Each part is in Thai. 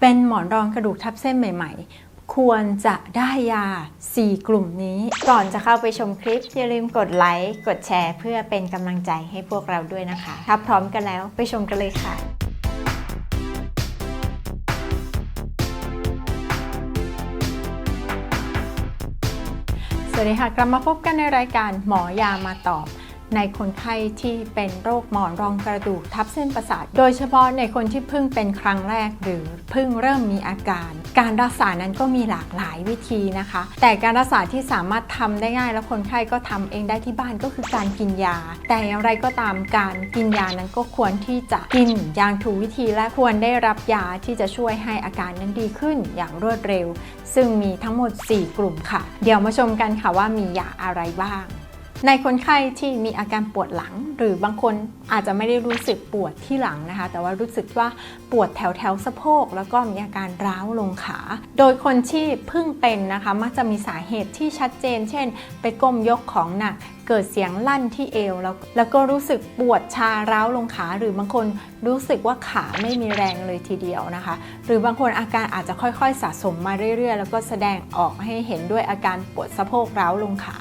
เป็นหมอนรองกระดูกทับเส้นใหม่ ๆ ควรจะได้ยา 4 กลุ่มนี้ ก่อนจะเข้าไปชมคลิป อย่าลืมกดไลค์ กดแชร์ เพื่อเป็นกำลังใจให้พวกเราด้วยนะคะ ถ้าพร้อมกันแล้วไปชมกันเลยค่ะสวัสดีค่ะ กลับมาพบกันในรายการหมอยามาตอบ ในคนไข้ที่เป็นโรคหมอนรองกระดูกทับเส้นประสาท โดยเฉพาะในคนที่เพิ่งเป็นครั้งแรกหรือเพิ่งเริ่มมีอาการ การรักษานั้นก็มีหลากหลายวิธีนะคะ แต่การรักษาที่สามารถทำได้ง่ายและคนไข้ก็ทำเองได้ที่บ้านก็คือการกินยา แต่อย่างไรก็ตามการกินยานั้นก็ควรที่จะกินอย่างถูกวิธีและควรได้รับยาที่จะช่วยให้อาการนั้นดีขึ้นอย่างรวดเร็ว ซึ่งมีทั้งหมด 4 กลุ่มค่ะ เดี๋ยวมาชมกันค่ะว่ามียาอะไรบ้าง ในคนไข้ที่มีอาการปวดหลัง หรือบางคนอาจจะไม่ได้รู้สึกปวดที่หลังนะคะ แต่ว่ารู้สึกว่าปวดแถวแถวสะโพก แล้วก็มีอาการร้าวลงขา โดยคนที่เพิ่งเป็นนะคะ มักจะมีสาเหตุที่ชัดเจน เช่น ไปก้มยกของหนัก เกิดเสียงลั่นที่เอวแล้วแล้วก็รู้สึกปวดชาร้าวลงขา หรือบางคนรู้สึกว่าขาไม่มีแรงเลยทีเดียวนะคะ หรือบางคนอาการอาจจะค่อยๆ สะสมมาเรื่อยๆ แล้วก็แสดงออกให้เห็นด้วยอาการปวดสะโพกร้าวลงขา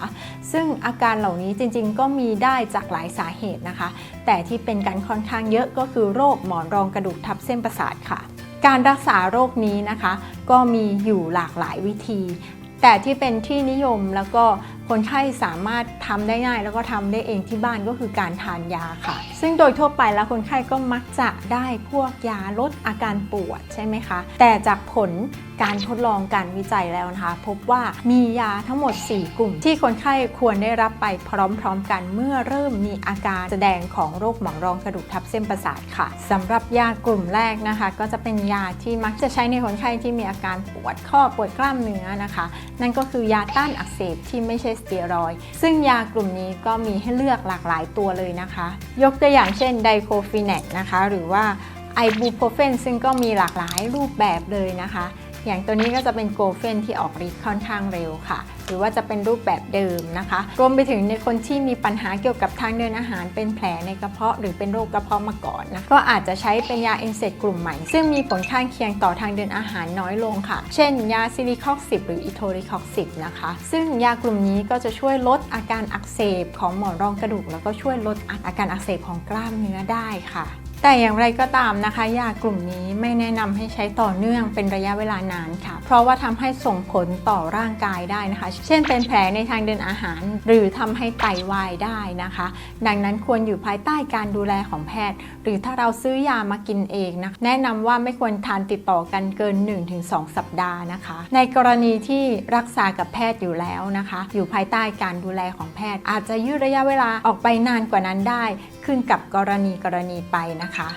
ซึ่งอาการเหล่านี้จริงๆ ก็มีได้จากหลายสาเหตุนะคะ แต่ที่เป็นกันค่อนข้างเยอะก็คือโรคหมอนรองกระดูกทับเส้นประสาทค่ะ การรักษาโรคนี้นะคะ ก็มีอยู่หลากหลายวิธี แต่ที่เป็นที่นิยมแล้วก็ คนไข้สามารถทำได้ง่าย แล้วก็ทำได้เองที่บ้านก็คือการทานยาค่ะ ซึ่งโดยทั่วไปแล้วคนไข้ก็มักจะได้พวกยาลดอาการปวดใช่ไหมคะ แต่จากผลการทดลองการวิจัยแล้วนะคะ พบว่ามียาทั้งหมด 4 กลุ่ม ที่คนไข้ควรได้รับไปพร้อมๆกันเมื่อเริ่มมีอาการแสดงของโรคหมอนรองกระดูกทับเส้นประสาทค่ะสำหรับยากลุ่มแรกนะคะ ก็จะเป็นยาที่มักจะใช้ในคนไข้ที่มีอาการปวดข้อปวดกล้ามเนื้อนะคะ นั่นก็คือยาต้านอักเสบที่ไม่ใช่สเตียรอยซึ่งยากลุ่มนี้ก็มีให้เลือกหลากหลายตัวเลยนะคะ ยกตัวอย่างเช่นไดโคฟินกนะคะ หรือว่าไอบูโพเฟนซึ่งก็มีหลากหลายรูปแบบเลยนะคะ อย่างตัวนี้ก็จะเป็นโกลเฟนที่ออกฤทธิ์ค่อนข้างเร็วค่ะ หรือว่าจะเป็นรูปแบบเดิมนะคะ รวมไปถึงในคนที่มีปัญหาเกี่ยวกับทางเดินอาหาร เป็นแผลในกระเพาะหรือเป็นโรคกระเพาะมาก่อนนะ ก็อาจจะใช้เป็นยาเอนเซตกลุ่มใหม่ ซึ่งมีผลข้างเคียงต่อทางเดินอาหารน้อยลงค่ะ เช่น ยาซิลิคอกซิบหรืออิโทริคอกซิบนะคะ ซึ่งยากลุ่มนี้ก็จะช่วยลดอาการอักเสบของหมอนรองกระดูก แล้วก็ช่วยลดอาการอักเสบของกล้ามเนื้อได้ค่ะ แต่อย่างไรก็ตามนะคะ ยากลุ่มนี้ไม่แนะนำให้ใช้ต่อเนื่องเป็นระยะเวลานานค่ะ เพราะว่าทำให้ส่งผลต่อร่างกายได้นะคะ เช่นเป็นแผลในทางเดินอาหาร หรือทำให้ไตวายได้นะคะ ดังนั้นควรอยู่ภายใต้การดูแลของแพทย์ หรือถ้าเราซื้อยามากินเองนะแนะนำว่าไม่ควรทานติดต่อกันเกิน 1-2 สัปดาห์นะคะ ในกรณีที่รักษากับแพทย์อยู่แล้วนะคะ อยู่ภายใต้การดูแลของแพทย์ อาจจะยืดระยะเวลาออกไปนานกว่านั้นได้ ขึ้นกับกรณีกรณีไปนะคะ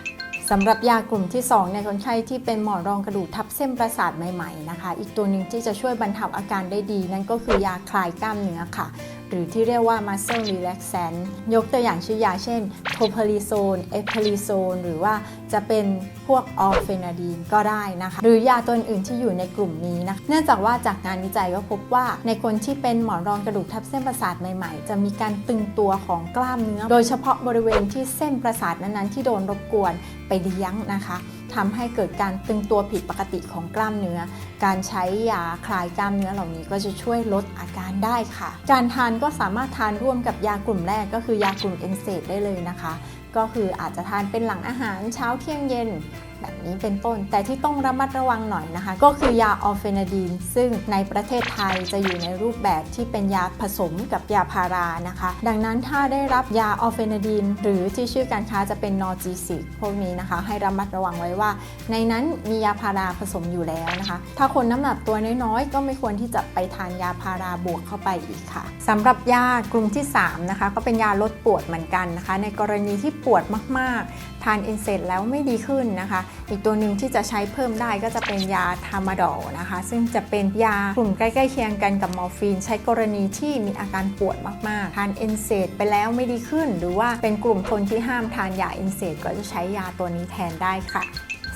สำหรับยากลุ่มที่ 2 ในคนไข้ที่เป็นหมอนรองกระดูกทับเส้นประสาทใหม่ๆนะคะ อีกตัวหนึ่งที่จะช่วยบรรเทาอาการได้ดี นั่นก็คือยาคลายกล้ามเนื้อค่ะ หรือที่เรียกว่า muscle relaxant ยกตัวอย่างชื่อยาเช่น โทพาริโซน เอพาริโซน หรือว่าจะเป็นพวกออร์เฟนาดีนก็ได้นะคะ หรือยาตัวอื่นที่อยู่ในกลุ่มนี้นะ เนื่องจากว่าจากงานวิจัยก็พบว่า ในคนที่เป็นหมอนรองกระดูกทับเส้นประสาทใหม่ๆ จะมีการตึงตัวของกล้ามเนื้อ โดยเฉพาะบริเวณที่เส้นประสาทนั้นๆที่โดนรบกวนไปเลี้ยงนะคะ ทำให้เกิดการตึงตัวผิดปกติของกล้ามเนื้อ การใช้ยาคลายกล้ามเนื้อเหล่านี้ก็จะช่วยลดอาการได้ค่ะ การทานก็สามารถทานร่วมกับยากลุ่มแรกก็คือยากลุ่มเอนเซดได้เลยนะคะ ก็คืออาจจะทานเป็นหลังอาหารเช้าเที่ยงเย็น แบบนี้เป็นต้น แต่ที่ต้องระมัดระวังหน่อยนะคะ ก็คือยาออร์เฟนาดีน ซึ่งในประเทศไทยจะอยู่ในรูปแบบที่เป็นยาผสมกับยาพารานะคะ ดังนั้นถ้าได้รับยาออร์เฟนาดีน หรือที่ชื่อการค้าจะเป็นนอร์จีซิกพวกนี้นะคะ ให้ระมัดระวังไว้ว่า ในนั้นมียาพาราผสมอยู่แล้วนะคะ ถ้าคนน้ำหนักตัวน้อยๆก็ไม่ควรที่จะไปทานยาพาราบวกเข้าไปอีกค่ะสำหรับยากลุ่มที่3นะคะก็เป็นยาลดปวดเหมือนกันนะคะ ในกรณีที่ปวดมากๆ ทานเอนเซดแล้วไม่ดีขึ้นนะคะ อีกตัวหนึ่งที่จะใช้เพิ่มได้ก็จะเป็นยาทามาดอลนะคะ ซึ่งจะเป็นยากลุ่มใกล้ๆเคียงกันกับมอร์ฟีน ใช้กรณีที่มีอาการปวดมากๆ ทานเอนเซดไปแล้วไม่ดีขึ้น หรือว่าเป็นกลุ่มคนที่ห้ามทานยาเอนเซดก็จะใช้ยาตัวนี้แทนได้ค่ะ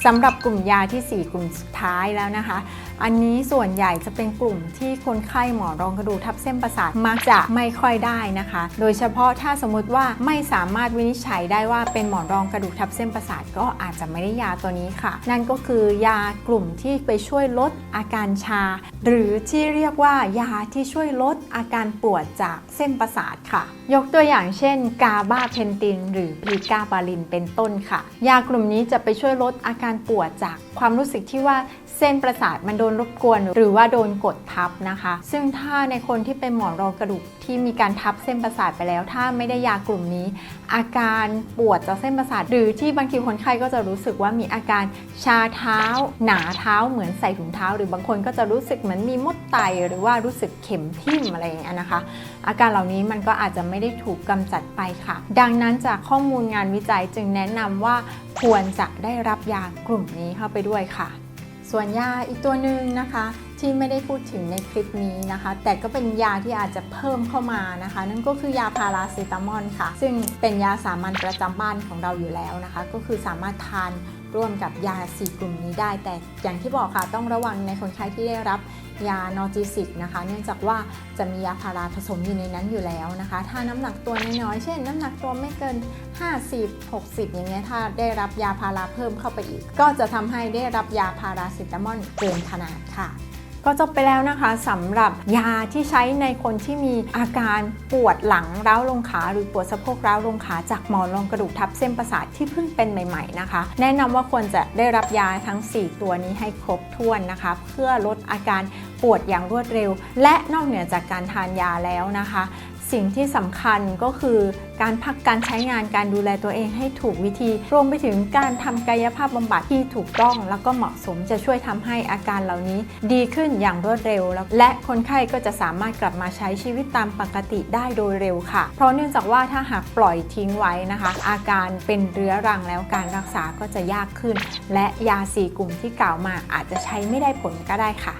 สำหรับกลุ่มยาที่ 4 กลุ่มสุดท้ายแล้วนะคะอันนี้ส่วนใหญ่จะเป็นกลุ่มที่คนไข้หมอนรองกระดูกทับเส้นประสาทมักจะไม่ค่อยได้นะคะ โดยเฉพาะถ้าสมมติว่าไม่สามารถวินิจฉัยได้ว่าเป็นหมอนรองกระดูกทับเส้นประสาทก็อาจจะไม่ได้ยาตัวนี้ค่ะ นั่นก็คือยากลุ่มที่ไปช่วยลดอาการชา หรือที่เรียกว่ายาที่ช่วยลดอาการปวดจากเส้นประสาทค่ะ ยกตัวอย่างเช่น กาบาเพนติน หรือพีกาบาลินเป็นต้นค่ะ ยากลุ่มนี้จะไปช่วยลดอาการปวดจากความรู้สึกที่ว่า เส้นประสาทมันโดนรบกวน หรือว่าโดนกดทับนะคะ ซึ่งถ้าในคนที่เป็นหมอนรองกระดูกที่มีการทับเส้นประสาทไปแล้ว ถ้าไม่ได้ยากลุ่มนี้ อาการปวดจากเส้นประสาท หรือที่บางทีคนไข้ก็จะรู้สึกว่ามีอาการชาเท้า หนาเท้าเหมือนใส่ถุงเท้า หรือบางคนก็จะรู้สึกเหมือนมีมดไต หรือว่ารู้สึกเข็มทิ่มอะไรอย่างเงี้ยนะคะ อาการเหล่านี้มันก็อาจจะไม่ได้ถูกกำจัดไปค่ะ ดังนั้นจากข้อมูลงานวิจัยจึงแนะนำว่าควรจะได้รับยากลุ่มนี้เข้าไปด้วยค่ะ ส่วนยาอีกตัวหนึ่งนะคะที่ไม่ได้พูดถึงในคลิปนี้นะคะ แต่ก็เป็นยาที่อาจจะเพิ่มเข้ามานะคะ นั่นก็คือยาพาราเซตามอลค่ะ ซึ่งเป็นยาสามัญประจำบ้านของเราอยู่แล้วนะคะ ก็คือสามารถทาน ร่วมกับยา 4 กลุ่มนี้ได้ แต่อย่างที่บอกค่ะต้องระวังในคนไข้ที่ได้รับยานอจิสิกนะคะ เนื่องจากว่าจะมียาพาราผสมอยู่ในนั้นอยู่แล้วนะคะ ถ้าน้ำหนักตัวน้อยๆเช่น น้ำหนักตัวไม่เกิน 50 60 อย่างเงี้ยถ้าได้รับยาพาราเพิ่มเข้าไปอีก ก็จะทำให้ได้รับยาพาราเซตามอลเกินขนาดค่ะ ก็จบไปแล้วนะคะสำหรับยาที่ใช้ในคนที่มีอาการปวดหลังร้าวลงขา หรือปวดสะโพกร้าวลงขาจากหมอนรองกระดูกทับเส้นประสาทที่เพิ่งเป็นใหม่ ๆนะคะ แนะนำว่าควรจะได้รับยาทั้ง 4 ตัวนี้ให้ครบถ้วนนะคะ เพื่อลดอาการปวดอย่างรวดเร็ว และนอกเหนือจากการทานยาแล้วนะคะ สิ่งที่สำคัญก็คือการพักการใช้งานการดูแลตัวเองให้ถูกวิธี รวมไปถึงการทำกายภาพบำบัดที่ถูกต้องแล้วก็เหมาะสมจะช่วยทำให้อาการเหล่านี้ ดีขึ้นอย่างรวดเร็ว และคนไข้ก็จะสามารถกลับมาใช้ชีวิตตามปกติได้โดยเร็วค่ะ เพราะเนื่องจากว่าถ้าหากปล่อยทิ้งไว้นะคะ อาการเป็นเรื้อรังแล้วการรักษาก็จะยากขึ้น และยาสี่กลุ่มที่กล่าวมาอาจจะใช้ไม่ได้ผลก็ได้ค่ะ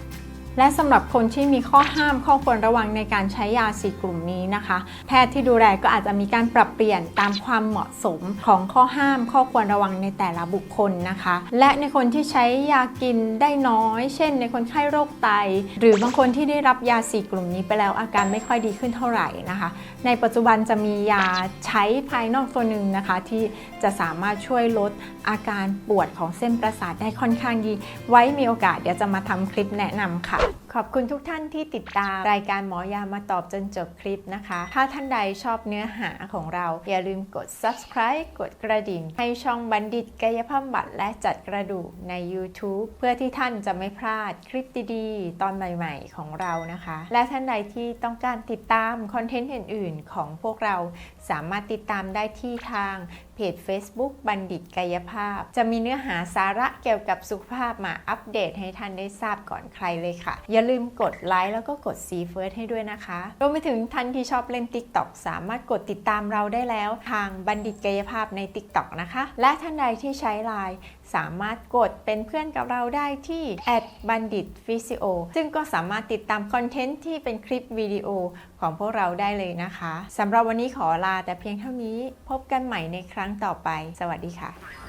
และสำหรับคนที่มีข้อห้ามข้อควรระวังในการใช้ยาสีกลุ่มนี้นะคะ แพทย์ที่ดูแลก็อาจจะมีการปรับเปลี่ยนตามความเหมาะสมของข้อห้ามข้อควรระวังในแต่ละบุคคลนะคะ และในคนที่ใช้ยากินได้น้อย เช่น ในคนไข้โรคไต หรือบางคนที่ได้รับยาสีกลุ่มนี้ไปแล้วอาการไม่ค่อยดีขึ้นเท่าไหร่นะคะ ในปัจจุบันจะมียาใช้ภายนอกตัวหนึ่งนะคะ ที่จะสามารถช่วยลดอาการปวดของเส้นประสาทได้ค่อนข้างดี ไว้มีโอกาสเดี๋ยวจะมาทำคลิปแนะนำค่ะขอบคุณทุกท่านที่ติดตามรายการหมอยามาตอบจนจบคลิปนะคะ ถ้าท่านใดชอบเนื้อหาของเรา อย่าลืมกด subscribe กดกระดิ่ง ให้ช่องบัณฑิตกายภาพบำบัดและจัดกระดูกใน YouTube เพื่อที่ท่านจะไม่พลาดคลิปดีๆ ตอนใหม่ๆของเรานะคะ และท่านใดที่ต้องการติดตามคอนเทนต์อื่นๆ ของพวกเราสามารถติดตามได้ที่ทาง เพจ Facebook บัณฑิตกายภาพ จะมีเนื้อหาสาระเกี่ยวกับสุขภาพมาอัปเดตให้ท่านได้ทราบก่อนใครเลยค่ะ อย่าลืมกดไลค์แล้วก็กดซีเฟิร์สให้ด้วยนะคะรวมไปถึงท่านที่ชอบเล่น TikTok สามารถกดติดตามเราได้แล้ว ทางบัณฑิตกายภาพใน TikTok นะคะ และท่านใดที่ใช้ไลน์สามารถกดเป็นเพื่อนกับเราได้ที่ @bandit physio ซึ่งก็สามารถติดตามคอนเทนต์ที่เป็นคลิปวิดีโอของพวกเราได้เลยนะคะสำหรับวันนี้ขอลาแต่เพียงเท่านี้พบกันใหม่ในครั้งต่อไป สวัสดีค่ะ